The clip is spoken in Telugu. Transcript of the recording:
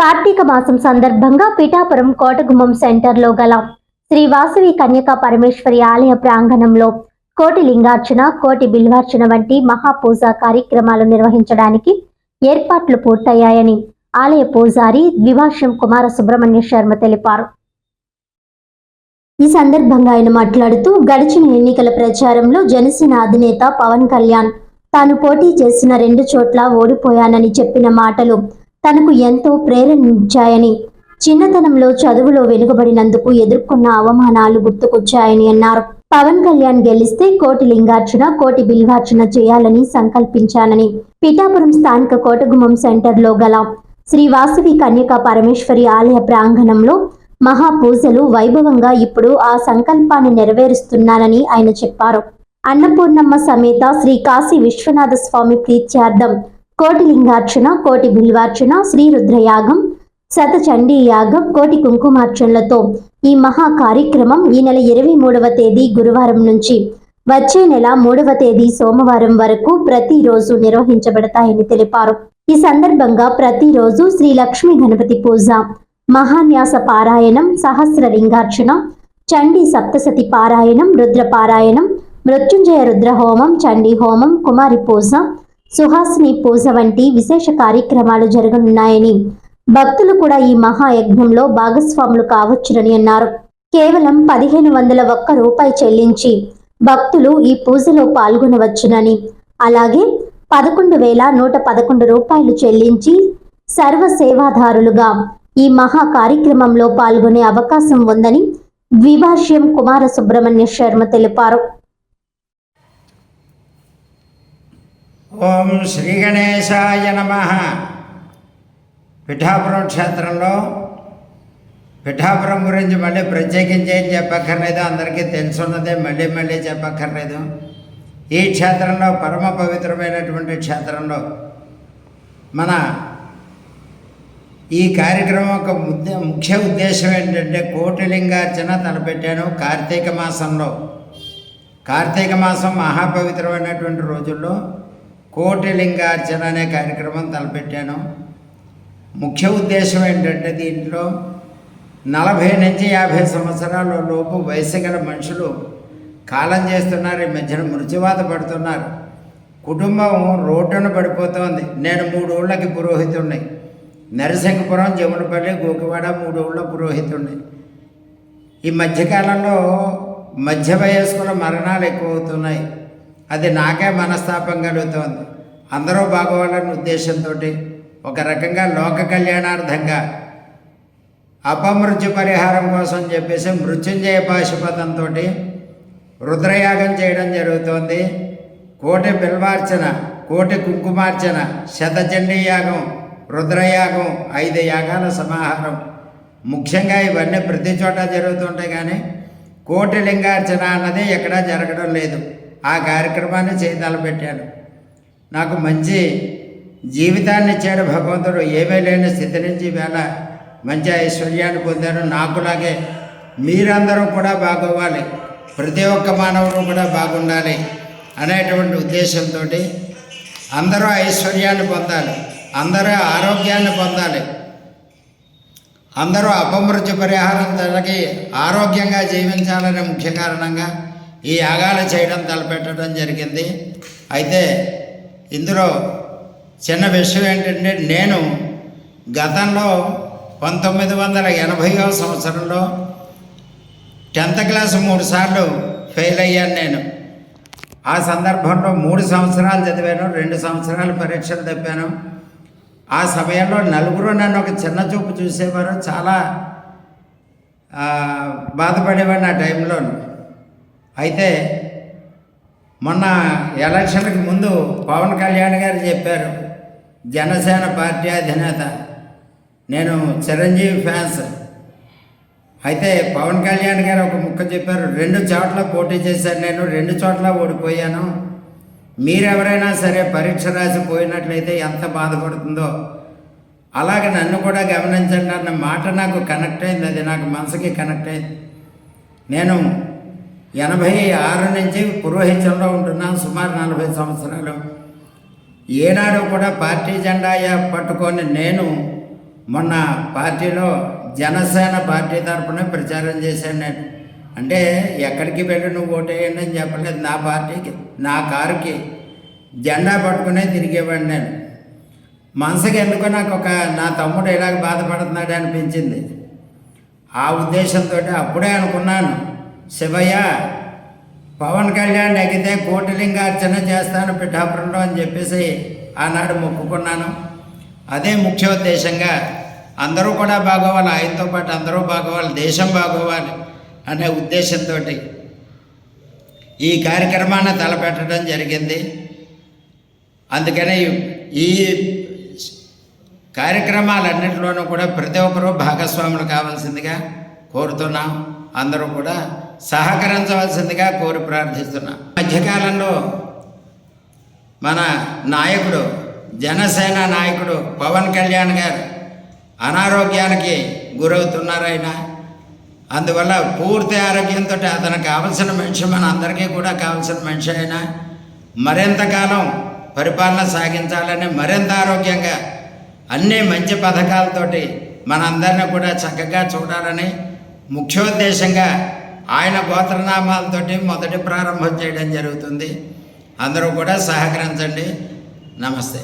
కార్తీక మాసం సందర్భంగా పిఠాపురం కోటగుమ్మం సెంటర్లో గల శ్రీ వాసవి కన్యకా పరమేశ్వరి ఆలయ ప్రాంగణంలో కోటి లింగార్చన కోటి బిల్వార్చన వంటి మహాపూజ కార్యక్రమాలు నిర్వహించడానికి ఏర్పాట్లు పూర్తయ్యాయని ఆలయ పూజారి ద్విభాష్యం కుమార సుబ్రహ్మణ్య శర్మ తెలిపారు. ఈ సందర్భంగా ఆయన మాట్లాడుతూ గడిచిన ఎన్నికల ప్రచారంలో జనసేన అధినేత పవన్ కళ్యాణ్ తాను పోటీ చేసిన రెండు చోట్ల ఓడిపోయానని చెప్పిన మాటలు తనకు ఎంతో ప్రేరణించాయని చిన్నతనంలో చదువులో వెనుకబడినందుకు ఎదుర్కొన్న అవమానాలు గుర్తుకొచ్చాయని అన్నారు. పవన్ కళ్యాణ్ గెలిస్తే కోటి లింగార్చన కోటి బిల్వార్చన చేయాలని సంకల్పించానని పిఠాపురం స్థానిక కోటగుమ్మం సెంటర్లో గల శ్రీ వాసవి కన్యకా పరమేశ్వరి ఆలయ ప్రాంగణంలో మహాపూజలు వైభవంగా ఇప్పుడు ఆ సంకల్పాన్ని నెరవేరుస్తున్నానని ఆయన చెప్పారు. అన్నపూర్ణమ్మ సమేత శ్రీ కాశీ విశ్వనాథ స్వామి ప్రీత్యార్థం కోటి లింగార్చన కోటి బిల్వార్చన శ్రీ రుద్రయాగం శత చండీ యాగం కోటి కుంకుమార్చనలతో ఈ మహా కార్యక్రమం ఈ నెల ఇరవై మూడవ తేదీ గురువారం నుంచి వచ్చే నెల మూడవ తేదీ సోమవారం వరకు ప్రతిరోజు నిర్వహించబడతాయని తెలిపారు. ఈ సందర్భంగా ప్రతిరోజు శ్రీ లక్ష్మీ గణపతి పూజ మహాన్యాస పారాయణం సహస్ర లింగార్చన చండీ సప్తసతి పారాయణం రుద్ర పారాయణం మృత్యుంజయ రుద్ర హోమం చండీ హోమం కుమారి పూజ సుహాసిని పూజ వంటి విశేష కార్యక్రమాలు జరగనున్నాయని. భక్తులు కూడా ఈ మహాయజ్ఞంలో భాగస్వాములు కావచ్చునని అన్నారు. కేవలం పదిహేను వందల ఒక్క రూపాయి చెల్లించి భక్తులు ఈ పూజలో పాల్గొనవచ్చునని. అలాగే పదకొండు వేల నూట పదకొండు రూపాయలు చెల్లించి సర్వ సేవాదారులుగా ఈ మహా కార్యక్రమంలో పాల్గొనే అవకాశం ఉందని ద్విభాష్యం కుమార సుబ్రహ్మణ్య శర్మ తెలిపారు. ఓం శ్రీ గణేశాయ నమ. పిఠాపురం క్షేత్రంలో పిఠాపురం గురించి మళ్ళీ ప్రత్యేకించి ఏం చెప్పక్కర్లేదు అందరికీ తెలుసున్నదే మళ్ళీ మళ్ళీ చెప్పక్కర్లేదు. ఈ క్షేత్రంలో పరమ పవిత్రమైనటువంటి క్షేత్రంలో మన ఈ కార్యక్రమం యొక్క ముఖ్య ఉద్దేశం ఏంటంటే కోటిలింగార్చన తలపెట్టాను కార్తీక మాసంలో. కార్తీక మాసం మహాపవిత్రమైనటువంటి రోజుల్లో కోటిలింగార్చన అనే కార్యక్రమం తలపెట్టాను. ముఖ్య ఉద్దేశం ఏంటంటే దీంట్లో నలభై నుంచి యాభై సంవత్సరాల లోపు వయసు గల మనుషులు కాలం చేస్తున్నారు ఈ మధ్యన మృత్యువాత పడుతున్నారు. కుటుంబం రోడ్డున పడిపోతోంది. నేను మూడు ఊళ్ళకి పురోహితుడిని నరసింహపురం జమునపల్లి గోకివాడ మూడు ఊళ్ళ పురోహితుడిని ఈ మధ్యకాలంలో మధ్య వయస్కుల మరణాలు ఎక్కువ అవుతున్నాయి అది నాకే మనస్తాపం కలుగుతోంది. అందరూ బాగోవాలనే ఉద్దేశంతో ఒక రకంగా లోక కళ్యాణార్థంగా అపమృత్యు పరిహారం కోసం చెప్పేసి మృత్యుంజయ పాశుపతంతో రుద్రయాగం చేయడం జరుగుతోంది. కోటి బిల్వార్చన కోటి కుంకుమార్చన శతచండీ యాగం రుద్రయాగం ఐదు యాగాల సమాహారం. ముఖ్యంగా ఇవన్నీ ప్రతి చోట జరుగుతుంటాయి కానీ కోటి లింగార్చన అన్నది ఎక్కడా జరగడం లేదు. ఆ కార్యక్రమాన్ని చేయి పెట్టాను. నాకు మంచి జీవితాన్ని ఇచ్చాడు భగవంతుడు. ఏమీ లేని స్థితి నుంచి వేళ మంచి ఐశ్వర్యాన్ని పొందాను. నాకులాగే మీరందరూ కూడా బాగోవాలి. ప్రతి ఒక్క మానవుడు కూడా బాగుండాలి అనేటువంటి ఉద్దేశంతో అందరూ ఐశ్వర్యాన్ని పొందాలి. అందరూ ఆరోగ్యాన్ని పొందాలి. అందరూ అపమృత్యు పరిహారం తనకి ఆరోగ్యంగా జీవించాలనే ముఖ్య కారణంగా ఈ యాగాలు చేయడం తలపెట్టడం జరిగింది. అయితే ఇందులో చిన్న విషయం ఏంటంటే నేను గతంలో పంతొమ్మిది వందల ఎనభైవ సంవత్సరంలో టెన్త్ క్లాస్ మూడు సార్లు ఫెయిల్ అయ్యాను నేను. ఆ సందర్భంలో మూడు సంవత్సరాలు చదివాను రెండు సంవత్సరాలు పరీక్షలు తప్పాను. ఆ సమయంలో నలుగురు నన్ను ఒక చిన్న చూపు చూసేవారు. చాలా బాధపడేవాడిని ఆ టైంలో అయితే మొన్న ఎలక్షన్కి ముందు పవన్ కళ్యాణ్ గారు చెప్పారు జనసేన పార్టీ అధినేత నేను చిరంజీవి ఫ్యాన్స్. అయితే పవన్ కళ్యాణ్ గారు ఒక ముక్క చెప్పారు రెండు చోట్ల పోటీ చేశాను నేను రెండు చోట్ల ఓడిపోయాను. మీరెవరైనా సరే పరీక్ష రాసి పోయినట్లయితే ఎంత బాధపడుతుందో అలాగే నన్ను కూడా గమనించండి అన్న మాట నాకు కనెక్ట్ అయింది అది నాకు మనసుకి కనెక్ట్ అయింది. నేను ఎనభై ఆరు నుంచి పురోహితంలో ఉంటున్నాను సుమారు నలభై సంవత్సరాలు. ఏనాడు కూడా పార్టీ జెండా పట్టుకొని నేను మొన్న పార్టీలో జనసేన పార్టీ తరపున ప్రచారం చేశాను నేను. అంటే ఎక్కడికి వెళ్ళి నువ్వు ఓటేయండి అని చెప్పలేదు నా పార్టీకి నా కారుకి జెండా పట్టుకునే తిరిగేవాడిని నేను. మనసుకి ఎందుకో నాకు ఒక నా తమ్ముడు ఇలాగ బాధపడుతున్నాడు అనిపించింది. ఆ ఉద్దేశంతో అప్పుడే అనుకున్నాను శివయ్య పవన్ కళ్యాణ్ ఎగితే కోటిలింగార్చన చేస్తాను పిఠాపురంలో అని చెప్పేసి ఆనాడు మొక్కుకున్నాను. అదే ముఖ్య ఉద్దేశంగా అందరూ కూడా బాగోవాలి ఆయనతో పాటు అందరూ బాగోవాలి దేశం బాగోవాలి అనే ఉద్దేశంతో ఈ కార్యక్రమాన్ని తలపెట్టడం జరిగింది. అందుకని ఈ కార్యక్రమాలన్నింటిలోనూ కూడా ప్రతి ఒక్కరూ భాగస్వాములు కావాల్సిందిగా కోరుతున్నాం. అందరూ కూడా సహకరించవలసిందిగా కోరి ప్రార్థిస్తున్నాను మధ్యకాలంలో మన నాయకుడు జనసేన నాయకుడు పవన్ కళ్యాణ్ గారు అనారోగ్యానికి గురవుతున్నారాయన అందువల్ల పూర్తి ఆరోగ్యంతో అతనికి కావలసిన మనిషి మన అందరికీ కూడా కావలసిన మనిషి అయినా మరింత కాలం పరిపాలన సాగించాలని మరింత ఆరోగ్యంగా అన్ని మంచి పథకాలతోటి మనందరినీ కూడా చక్కగా చూడాలని ముఖ్యోద్దేశంగా ఆయన గోత్రనామాలతోటి మొదటి ప్రారంభం చేయడం జరుగుతుంది. అందరూ కూడా సహకరించండి. నమస్తే.